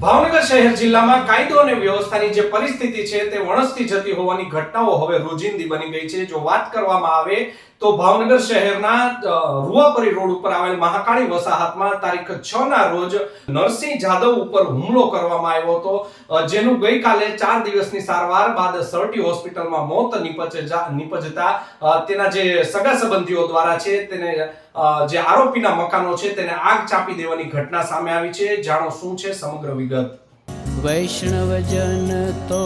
ભાવનગર શહેર જિલ્લામાં કાયદો અને વ્યવસ્થાની જે પરિસ્થિતિ છે તે વણસતી જતી હોવાની ઘટનાઓ હવે રોજિંદી બની ગઈ છે. જો વાત કરવામાં આવે તો ભાવનગર શહેરના રૂવાપરી રોડ ઉપર આવેલ મહાકાળી વસાહતમાં તારીખ છ ના રોજ નરસિંહ જાદવ ઉપર હુમલો કરવામાં આવ્યો હતો. જેનું ગઈકાલે ચાર દિવસની સારવાર બાદ સરટી હોસ્પિટલમાં મોત નીપજે નીપજતા તેના જે સગા સંબંધીઓ દ્વારા છે, તેને જે આરોપીના મકાનો છે, તેને આગ ચાપી દેવાની ઘટના સામે આવી છે. જાણો શું છે સમગ્ર વિગત? વૈષ્ણવજન તો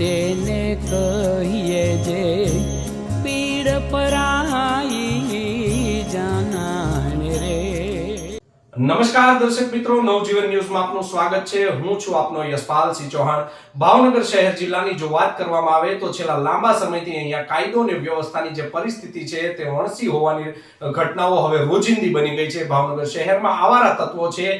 તેને કહીએ જે પીડ પરાઈ નમસ્કાર દર્શક મિત્રો, નવજીવન ન્યૂઝમાં આપનું સ્વાગત છે. હું છું આપનો યશપાલસિંહ ચૌહાણ. ભાવનગર શહેર જિલ્લાની જો વાત કરવામાં આવે તો છેલ્લા લાંબા સમયથી અહીંયા કાયદો અને વ્યવસ્થાની જે પરિસ્થિતિ છે તે વણસી હોવાની ઘટનાઓ હવે રોજિંદી બની ગઈ છે. ભાવનગર શહેરમાં આવારા તત્વો છે.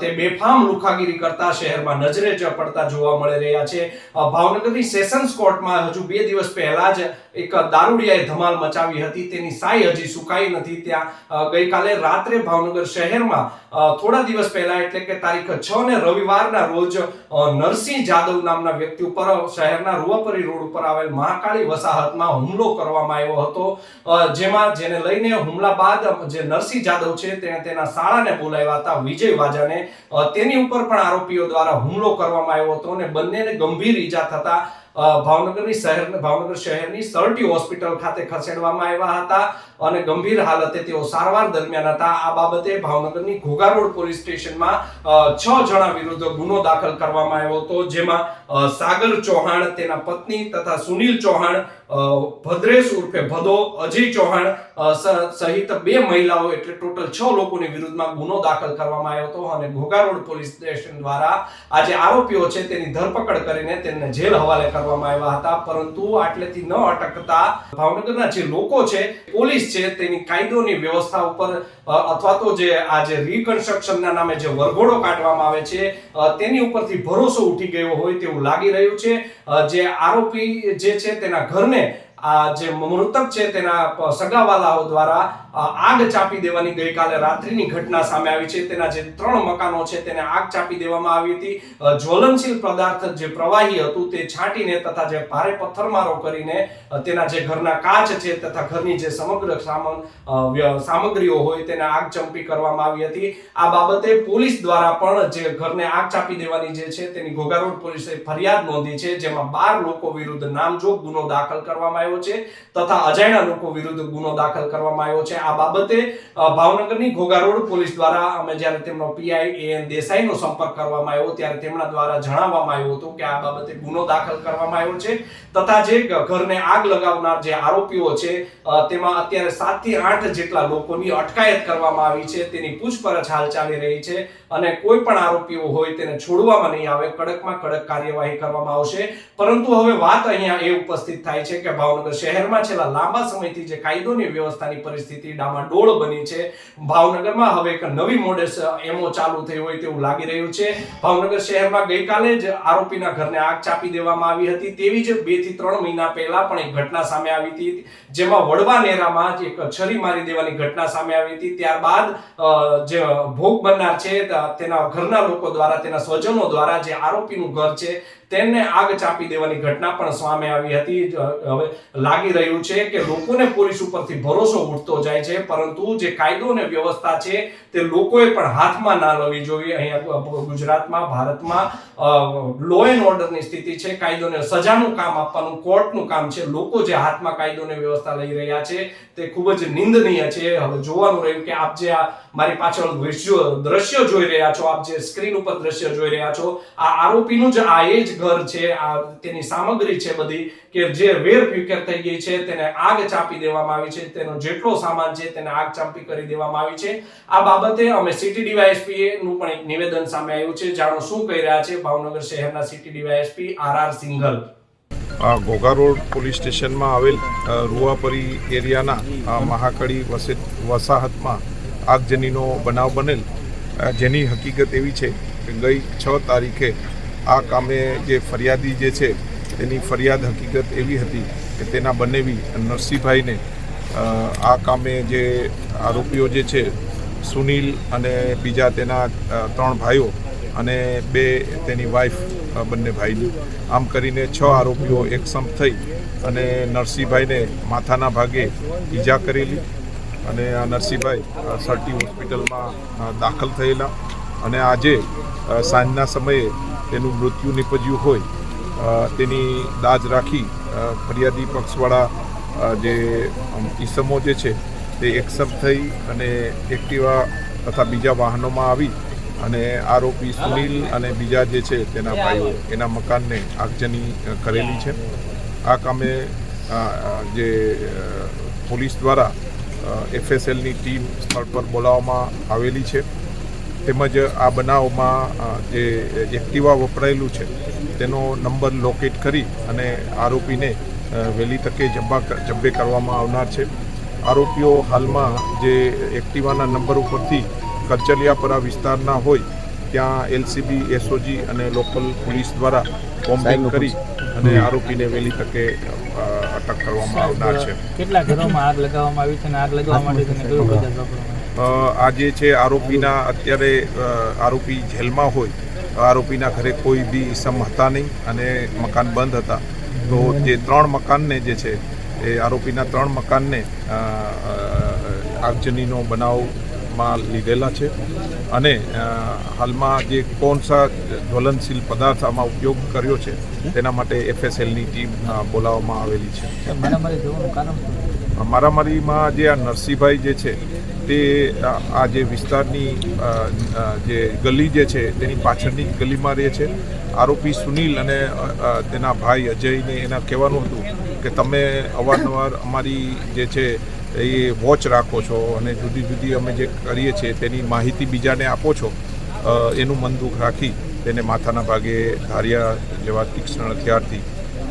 તે બેફામ લુખાગીરી કરતા શહેરમાં નજરે જ પડતા જોવા મળી રહ્યા છે. ભાવનગરની સેશન્સ કોર્ટમાં હજુ બે દિવસ પહેલા જ એક દારૂડિયાએ ધમાલ મચાવી હતી. તેની સાય હજી સુકાઈ નથી. ત્યાં ગઈકાલે રાત્રે ભાવનગર શહેરમાં થોડા દિવસ પહેલા, એટલે કે તારીખ છ ને રવિવારના રોજ નરસિંહ જાદવ નામના વ્યક્તિ ઉપર, શહેરના રૂવાપરી રોડ ઉપર આવેલ મહાકાળી વસાહતમાં હુમલો કરવામાં આવ્યો હતો. જેમાં, જેને લઈને હુમલા બાદ જે નરસિંહ જાદવ છે, તેણે તેના શાળાને બોલાવ્યા હતા, વિજય વાજાને. તેની ઉપર પણ આરોપીઓ દ્વારા હુમલો કરવામાં આવ્યો હતો અને બંનેને ગંભીર ઈજા થતા ભાવનગરની શહેર, ભાવનગર શહેરની સરટી હોસ્પિટલ ખાતે ખસેડવામાં આવ્યા હતા. અને ગંભીર હાલતે તેઓ સારવાર દરમિયાન હતા. આ બાબતે ભાવનગરની ઘોઘા રોડ પોલીસ સ્ટેશનમાં છ જણા વિરુદ્ધ ગુનો દાખલ કરવામાં આવ્યો હતો, જેમાં સાગર ચૌહાણ, તેના પત્ની તથા સુનિલ ચૌહાણ ભદ્રેશ ઉર્ફે ભદો, અજય ચૌહાણ સહિત બે મહિલાઓ એટલે ટોટલ છ લોકોની વિરુદ્ધમાં ગુનો દાખલ કરવામાં આવ્યો હતો અને ઘોઘા રોડ પોલીસ સ્ટેશન દ્વારા આ જે આરોપીઓ છે તેની ધરપકડ કરીને તેમને જેલ હવાલે કરવામાં આવ્યા હતા. પરંતુ આટલેથી ન અટકતા ભાવનગરના જે લોકો છે, પોલીસ છે, તેની કાયદોની વ્યવસ્થા ઉપર અથવા તો જે આ જે રિકન્સ્ટ્રક્શનના નામે જે વરઘોડો કાઢવામાં આવે છે તેની ઉપરથી ભરોસો ઉઠી ગયો હોય તેવું લાગી રહ્યું છે. જે આરોપી જે છે, તેના ઘરને આ જે મૃતક છે તેના સગાવાલાઓ દ્વારા આગ ચાપી દેવાની ગઈકાલે રાત્રિની ઘટના સામે આવી છે. તેના જે ત્રણ મકાનો છે તેને આગ ચાપી દેવામાં આવી હતી. જ્વલનશીલ પદાર્થ જે પ્રવાહી હતું તે છાંટીને તથા જે ભારે પથ્થરમારો કરીને તેના જે ઘરના કાચ છે તથા ઘરની જે સમગ્ર સામાન સામગ્રીઓ હોય તેને આગ ચંપી કરવામાં આવી હતી. આ બાબતે પોલીસ દ્વારા પણ જે ઘરને આગ ચાપી દેવાની જે છે તેની ઘોઘારોડ પોલીસે ફરિયાદ નોંધી છે, જેમાં બાર લોકો વિરુદ્ધ નામજોગ ગુનો દાખલ કરવામાં આવ્યો છે તથા અજાણ્યા લોકો વિરુદ્ધ ગુનો દાખલ કરવામાં આવ્યો છે. આ બાબતે ભાવનગરની ઘોઘા રોડ પોલીસ દ્વારા અમે જ્યારે તેમનો પીઆઈ એન દેસાઈનો સંપર્ક કરવામાં આવ્યો ત્યારે તેમના દ્વારા જણાવવામાં આવ્યું હતું કે આ બાબતે ગુનો દાખલ કરવામાં આવ્યો છે તથા જે ઘરને આગ લગાવનાર જે આરોપીઓ છે તેમાં અત્યારે સાતથી આઠ જેટલા લોકોની અટકાયત કરવામાં આવી છે, તેની પૂછપરછ હાલ ચાલી રહી છે અને કોઈ પણ આરોપીઓ હોય તેને છોડવામાં નહીં આવે, કડકમાં કડક કાર્યવાહી કરવામાં આવશે. પરંતુ હવે વાત અહીંયા એ ઉપસ્થિત થાય છે કે ભાવનગર શહેરમાં છેલ્લા લાંબા સમયથી જે કાયદોની વ્યવસ્થાની પરિસ્થિતિ ડામાડોળ બની છે, ભાવનગરમાં હવે એક નવી મોડેસ એમઓ ચાલુ થઈ હોય તેવું લાગી રહ્યું છે. ભાવનગર શહેરમાં ગઈકાલે જ આરોપીના ઘરને આગ ચાપી દેવામાં આવી હતી. તેવી જ બેથી ત્રણ મહિના પહેલા પણ એક ઘટના સામે આવી હતી, જેમાં વડવા નેરામાં જ એક છરી મારી દેવાની ઘટના સામે આવી હતી. ત્યારબાદ જે ભોગ બનનાર છે તેના ઘરના લોકો દ્વારા, તેના સ્વજનો દ્વારા જે આરોપીનું ઘર છે તેમને આગ ચાપી દેવાની ઘટના પણ સામે આવી હતી. હવે લાગી રહ્યું છે કે લોકોને પોલીસ ઉપરથી ભરોસો ઉઠતો જાય છે, પરંતુ જે કાયદો અને વ્યવસ્થા છે તે લોકોએ પણ હાથમાં ના લેવી જોઈએ. અહીંયા ગુજરાતમાં, ભારતમાં લો એન્ડ ઓર્ડરની સ્થિતિ છે. કાયદોને સજાનું કામ આપવાનું, કોર્ટનું કામ છે. લોકો જે હાથમાં કાયદોને વ્યવસ્થા લઈ રહ્યા છે તે ખૂબ જ નિંદનીય છે. હવે જોવાનું રહ્યું કે આપ જે આ મારી પાછળ દ્રશ્યો જોઈ રહ્યા છો. આપ જે સ્ક્રીન ઉપર દ્રશ્ય જોઈ રહ્યા છો, આ આરોપીનું જ આ એ જ ઘર છે, આ તેની સામગ્રી છે બધી, કે જે વેર ફિકર થઈ ગઈ છે, તેને આગ ચાપી દેવામાં આવી છે, તેનો જેટલો સામાન છે, તેને આગ ચાંપી કરી દેવામાં આવી છે. આ બાબતે અમે સિટી ડીવાયએસપી નું પણ એક નિવેદન સામે આવ્યું છે. જાણો શું કહી રહ્યા છે ભાવનગર શહેરના city DYSP R R Singhal Ghogha road police સ્ટેશનમાં આવેલ રૂવાપરી એરિયાના મહાકડી વસે વસાહતમાં આગજનીનો બનાવ બનેલ. જેની હકીકત એવી છે કે ગઈ છ તારીખે આ કામે જે ફરિયાદી જે છે તેની ફરિયાદ હકીકત એવી હતી કે તેના બનેવી નરસિંહભાઈને આ કામે જે આરોપીઓ જે છે, સુનિલ અને બીજા તેના ત્રણ ભાઈઓ અને બે તેની વાઈફ બંને ભાઈની. આમ કરીને છ આરોપીઓ એકસમ થઈ અને નરસિંહભાઈને માથાના ભાગે ઈજા કરેલી. અને આ નરસિંહભાઈ સર્ટી હોસ્પિટલમાં દાખલ થયેલા. અને આજે સાંજના સમયે તેનું મૃત્યુ નિપજ્યું હોય તેની દાજ રાખી ફરિયાદી પક્ષવાળા જે ઈસમો જે છે, તે એકસમ થઈ અને એક્ટિવા તથા બીજા વાહનોમાં આવી અને આરોપી સુનિલ અને બીજા જે છે, તેના ભાઈઓ, એના મકાનને આગજની કરેલી છે. આ કામે જે પોલીસ દ્વારા એફએસએલની ટીમ સ્થળ પર બોલાવવામાં આવેલી છે. તેમજ આ બનાવમાં જે એક્ટિવા વપરાયેલું છે તેનો નંબર લોકેટ કરી અને આરોપીને વહેલી તકે જબ્બા જબ્બે કરવામાં આવનાર છે. આરોપીઓ હાલમાં જે એક્ટિવાના નંબર ઉપરથી કરચલિયાપરા વિસ્તારના હોય ત્યાં એલસીબી એસઓજી અને લોકલ પોલીસ દ્વારા કોમ્પ્લેન કરી અને આરોપીને વહેલી તકે અટક કરવામાં આવનાર છે. કેટલા ઘરોમાં આગ લગાવવામાં આવી છે અને આગ લગાવવા માટે તેને કયો પદાર્થ વાપરવામાં આ જે છે આરોપીના અત્યારે આરોપી જેલમાં હોય આરોપીના ઘરે કોઈ બી ઇસમ હતા નહીં અને મકાન બંધ હતા. તો જે ત્રણ મકાનને જે છે એ આરોપીના ત્રણ મકાનને આગજનીનો અ, બનાવમાં લીધેલા છે. અને હાલમાં જે કોણસા જ્વલનશીલ પદાર્થ આમાં ઉપયોગ કર્યો છે તેના માટે એફએસએલની ટીમ બોલાવવામાં આવેલી છે? મારામારીમાં જે આ નરસિંહભાઈ જે છે તે આ જે વિસ્તારની જે ગલી જે છે તેની પાછળની જ ગલીમાં રહે છે. આરોપી સુનિલ અને તેના ભાઈ અજયને એના કહેવાનું હતું કે તમે અવારનવાર અમારી જે છે એ વોચ રાખો છો અને જુદી જુદી અમે જે કરીએ છીએ તેની માહિતી બીજાને આપો છો એનું મન દુઃખ રાખી તેને માથાના ભાગે ધારિયા જેવા તીક્ષ્ણ હથિયારથી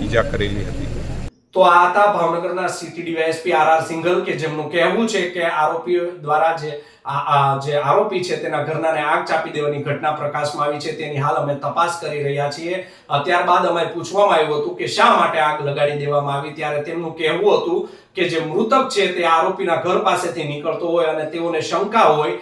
ઈજા કરેલી હતી. તો આ હતા ભાવનગરના city DYSP R R Singhal કે જેમનું કહેવું છે કે આરોપીઓ દ્વારા જે જે આરોપી છે તેના ઘરનાને આગ ચાપી દેવાની ઘટના પ્રકાશમાં આવી છે, તેની હાલ અમે તપાસ કરી રહ્યા છીએ. ત્યારબાદ અમે પૂછવામાં આવ્યું હતું કે શા માટે આગ લગાડી દેવામાં આવી? ત્યારે તેમનું કહેવું હતું કે જે મૃતક છે તે આરોપીના ઘર પાસેથી નીકળતો હોય અને તેઓને શંકા હોય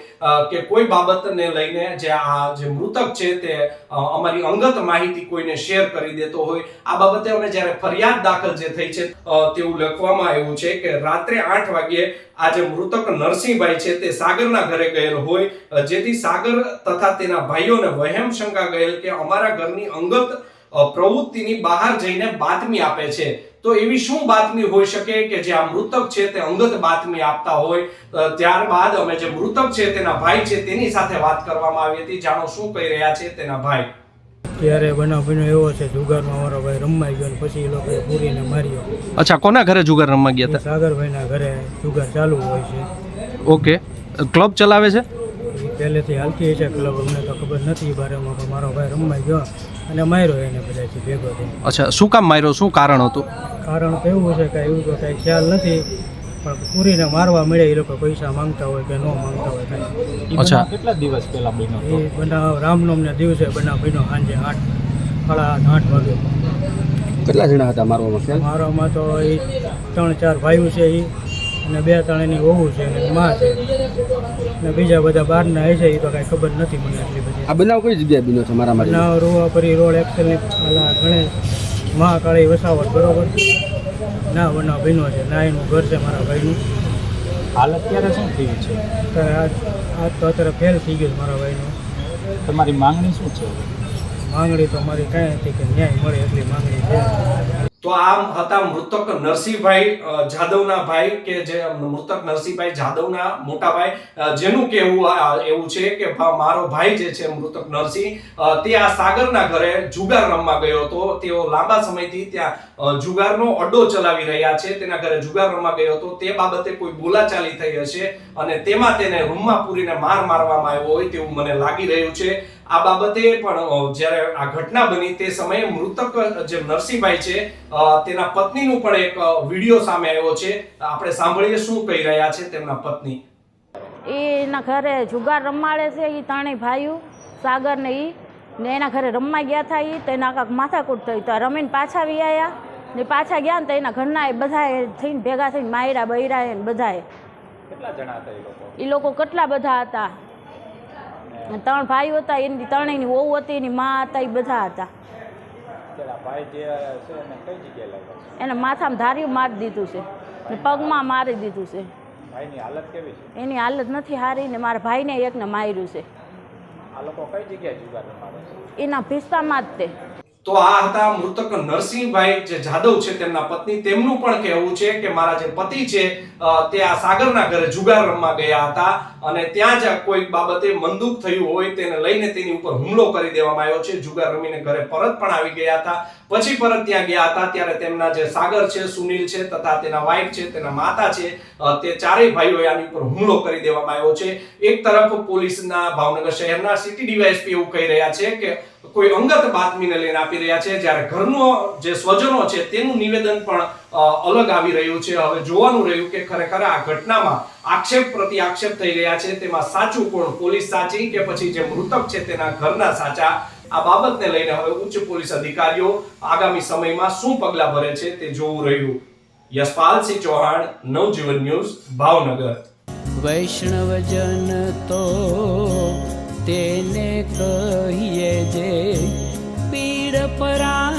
કે કોઈ બાબતને લઈને જે આ જે મૃતક છે તે અમારી અંગત માહિતી કોઈને શેર કરી દેતો હોય. આ બાબતે અમે જ્યારે ફરિયાદ દાખલ જે થઈ છે તેવું લખવામાં આવ્યું છે કે રાત્રે આઠ વાગ્યે આ જે મૃતક નરસિંહભાઈ છે તે સાગરના ઘરે ગયેલ હોય જેથી સાગર તથા તેના ભાઈઓને વહેમ શંકા ગયેલ કે અમારા ઘરની અંગત પ્રવૃત્તિની બહાર જઈને બાતમી આપે છે. તો એવી શું બાતમી હોઈ શકે કે જે આ મૃતક છે તે અંગત બાતમી આપતા હોય? ત્યારબાદ અમે જે મૃતક છે તેના ભાઈ છે તેની સાથે વાત કરવામાં આવી હતી. જાણો શું કહી રહ્યા છે તેના ભાઈ? ત્યારે બનાવ બન્યો એવો છે જુગારમાં મારો ભાઈ રમવાઈ ગયો પછી એ લોકોએ પૂરીને માર્યો. અચ્છા કોના ઘરે જુગાર રમવા ગયા એ સાગરભાઈના ઘરે જુગાર ચાલુ હોય છે. ઓકે. ક્લબ ચલાવે છે? પહેલેથી હાલતી છે ક્લબ અમને તો ખબર નથી બારેમાં પણ મારો ભાઈ રમવા ગયો. અને માર્યો એને બધાથી ભેગો થઈ અચ્છા શું કામ માર્યો? શું કારણ હતું? કારણ તો એવું છે કે એવું તો કાંઈ ખ્યાલ નથી પણ પૂરીને મારવા મળે એ લોકો પૈસા માંગતા હોય કે ન માંગતા હોય કાંઈ. અચ્છા. કેટલા દિવસ પહેલા બન્યો એ બનાવ રામનવમના દિવસે બનાવ બન્યો સાંજે આઠ સાડા આઠ આઠ વાગે. કેટલા જણા હતા મારવામાં મારવામાં તો એ ત્રણ ચાર ભાઈઓ છે એ અને બે ત્રણ એની વહુ છે અને માં છે. અને બીજા બધા બહારના હશે એ તો કાંઈ ખબર નથી મને એટલી બધી. આ બનાવ કઈ જગ્યાએ બન્યો છે મારા માટે? બનાવ રોવાપરી રોડ એક્સેલની પેલા ગણેશ મહાકાળી વસાવટ બરોબર? ના બનાવ બન્યો છે ના એનું ઘર છે મારા ભાઈનું. હાલ અત્યારે શું થયું છે? અત્યારે આજ આજ તો અત્યારે ફેલ થઈ ગયું છે મારા ભાઈનું. તમારી માંગણી શું છે? માંગણી તો મારી કાંઈ હતી કે ન્યાય મળે એટલી માંગણી છે. તો આ હતા મૃતક નરસિંહભાઈ જાદવના ભાઈ કે જે મૃતક નરસિંહભાઈ, જાદવના મોટા ભાઈ જેનું કહેવું એવું છે કે મારો ભાઈ જે છે મૃતક નરસિંહ તે આ સાગરના ઘરે જુગાર રમવા ગયો હતો. તેઓ લાંબા સમયથી ત્યાં જુગારનો અડ્ડો ચલાવી રહ્યા છે. તેના ઘરે જુગાર રમવા ગયો હતો. તે બાબતે કોઈ બોલાચાલી થઈ હશે અને તેમાં તેને રૂમમાં પૂરીને માર મારવામાં આવ્યો હોય તેવું મને લાગી રહ્યું છે. આ બાબતે પણ જ્યારે આ ઘટના બની તે સમયે મૃતક જે નરસિંહભાઈ છે તેના પત્નીનું પણ એક વીડિયો સામે આવ્યો છે. આપણે સાંભળીએ શું કહી રહ્યા છે તેમના પત્ની. એ એના ઘરે જુગાર રમાડે છે એ ત્રણેય ભાઈઓ સાગર ને એ ને એના ઘરે રમવા ગયા હતા એ તો એના કાંક માથાકૂટ થઈ. તો રમીને પાછા આવ્યા ને પાછા ગયા ને તો એના ઘરના એ બધાએ થઈને ભેગા થઈને માયરા બૈરા ને બધાએ. કેટલા જણા હતા એ લોકો કેટલા બધા હતા? ત્રણ ભાઈઓ હતા એની ત્રણેયની વહુ હતી એની મા હતા એ બધા હતા. એને માથામાં ધાર્યું મારી દીધું છે ને પગમાં મારી દીધું છે. એની હાલત નથી સારી ને મારા ભાઈને એકને માર્યું છે. એના ભિસ્તામાં જ તે. તો આ હતા મૃતક નરસિંહભાઈ જે જાદવ છે તેમના પત્ની. તેમનું પણ કહેવું છે કે મારા જે પતિ છે તે આ સાગરના ઘરે જુગાર રમવા ગયા હતા. અને ત્યાં જ કોઈક બાબતે મંદુક થયું હોય તેને લઈને તેની ઉપર હુમલો કરી દેવામાં આવ્યો છે. જુગાર રમીને ઘરે પરત પણ આવી ગયા હતા. પછી પરત ત્યાં ગયા હતા. ત્યારે તેમના જે સાગર છે, સુનિલ છે, તથા તેના વાઇફ છે, તેના માતા છે તે ચારેય ભાઈઓએ આની ઉપર હુમલો કરી દેવામાં આવ્યો છે. એક તરફ પોલીસના ભાવનગર શહેરના સિટી ડીવાયએસપી એવું કહી રહ્યા છે કે કોઈ અંગત બાતમીને લઈને આપી રહ્યા છે. જ્યારે ઘરનો જે સ્વજનો છે તેનું નિવેદન પણ અલગ આવી રહ્યું છે. હવે જોવાનું રહ્યું કે ખરેખર આ ઘટનામાં આક્ષેપ પ્રતિ આક્ષેપ થઈ રહ્યા છે. તેમાં સાચું કોણ? પોલીસ સાચી કે પછી જે મૃતક છે તેના ઘરના સાચા? આ બાબતને લઈને હવે ઉચ્ચ પોલીસ અધિકારીઓ આગામી સમયમાં શું પગલાં ભરે છે તે જોવું રહ્યું. યશપાલસિંહ ચૌહાણ, નવજીવન ન્યૂઝ, ભાવનગર. વૈષ્ણવજન તો તેને કહીએ જે પીડ પરા